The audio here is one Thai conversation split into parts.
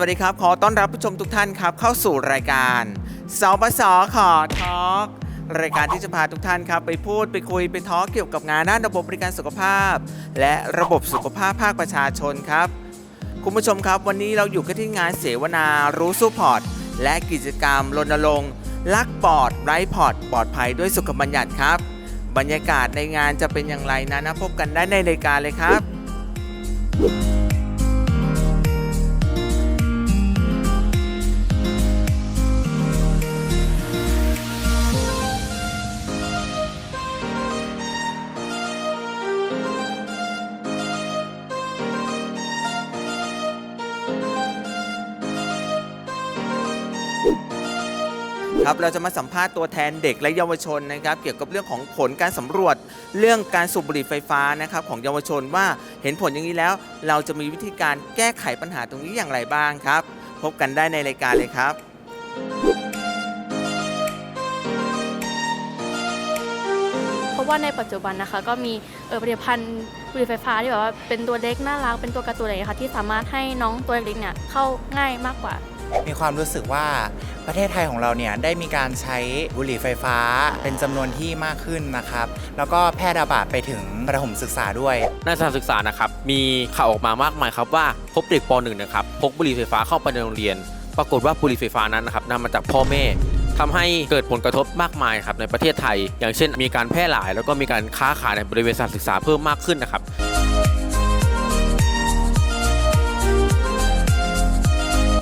วัสดีครับ ขอต้อนรับผู้ชมทุกท่านครับ เข้าสู่รายการสบสขอทอล์กรายการที่จะพาทุกท่านครับ ไปพูดไปคุยไปทอล์กเกี่ยวกับงานด้านระบบบริการสุขภาพ และระบบสุขภาพภาคประชาชนครับ คุณผู้ชมครับวันนี้เราอยู่กันที่งานเสวนารู้สู้พอร์ตและกิจกรรมรณรงค์ลักปอดไร้พอร์ตปลอดภัยด้วยสุขบัญญัติครับ บรรยากาศในงานจะเป็นอย่างไรนั้นนะพบกันได้ในรายการเลยครับ ครับเราจะมาสัมภาษณ์ตัวแทนเด็กและเยาวชนนะครับ เกี่ยวกับเรื่องของผลการสำรวจ เรื่องการสูบบุหรี่ไฟฟ้านะครับของเยาวชนว่าเห็นผลอย่างนี้แล้ว เราจะมีวิธีการแก้ไขปัญหาตรงนี้อย่างไรบ้างครับ พบกันได้ในรายการเลยครับ เพราะว่าในปัจจุบันนะคะก็มีเออผลิตภัณฑ์บุหรี่ไฟฟ้าที่แบบว่าเป็นตัวเล็กน่ารักเป็นตัวการ์ตูนอะไรอย่างเงี้ยค่ะที่สามารถให้น้องตัวเล็กเนี่ยเข้าง่ายมากกว่า มีความรู้สึกว่าประเทศไทยของเราเนี่ยได้มีการใช้บุหรี่ไฟฟ้าเป็นจำนวนที่มากขึ้นนะครับ แล้วก็แพร่ระบาดไปถึงประถมศึกษาด้วยในสถานศึกษานะครับมีข่าวออกมามากมายครับว่าพบเด็กป .1 นะครับพกบุหรี่ไฟฟ้าเข้าไปในโรงเรียน ปรากฏว่าบุหรี่ไฟฟ้านั้นนะครับนำมาจากพ่อแม่ทำให้เกิดผลกระทบมากมายครับในประเทศไทย อย่างเช่น มีการแพร่หลาย แล้วก็มีการค้าขายในบริเวณสถานศึกษาเพิ่มมากขึ้นนะครับ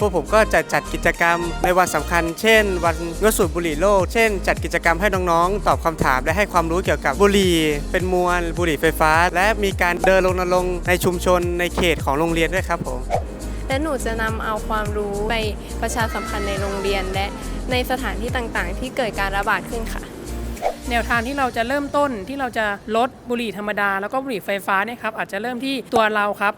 พวกผมก็จะจัดกิจกรรมในวันสำคัญ เช่น วันงดสูบบุหรี่โลก เช่น จัดกิจกรรมให้น้องๆ ตอบคำถามและให้ความรู้เกี่ยวกับบุหรี่ เป็นมวลบุหรี่ไฟฟ้า และมีการเดินรณรงค์ในชุมชนในเขตของโรงเรียนด้วยครับผมและหนูจะนำเอาความรู้ไปประชาสัมพันธ์ในโรงเรียน และในสถานที่ต่างๆ ที่เกิดการระบาดขึ้นค่ะ แนวทางที่เราจะเริ่มต้นที่เราจะลดบุหรี่ธรรมดา แล้วก็บุหรี่ไฟฟ้าเนี่ยครับอาจจะเริ่มที่ตัวเราครับ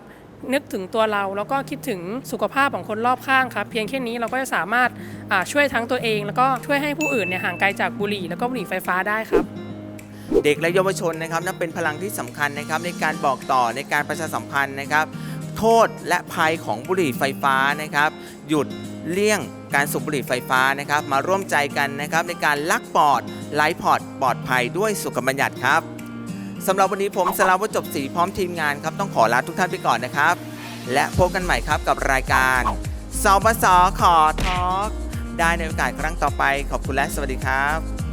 นึกถึงตัวเราแล้วก็คิดถึงสุขภาพของคนรอบข้างครับเพียงแค่นี้เราก็จะสามารถช่วยทั้งตัวเอง แล้วก็ช่วยให้ผู้อื่นเนี่ยห่างไกลจากบุหรี่ แล้วก็บุหรี่ไฟฟ้าได้ครับเด็กและเยาวชนนะครับนั่นเป็นพลังที่สำคัญนะครับในการบอกต่อในการประชาสัมพันธ์นะครับ โทษและภัยของบุหรี่ไฟฟ้านะครับ หยุดเลี่ยงการสูบบุหรี่ไฟฟ้านะครับ มาร่วมใจกันนะครับในการลักปอดไลฟ์พอร์ตปลอดภัยด้วยสุขบัญญัติครับ สำหรับวันนี้ผมสลาวจบสีพร้อมทีมงานครับต้องขอลาทุกท่านไปก่อนนะครับ และพบกันใหม่ครับกับรายการสบสขอทอล์กได้ในโอกาสครั้งต่อไปขอบคุณและสวัสดีครับ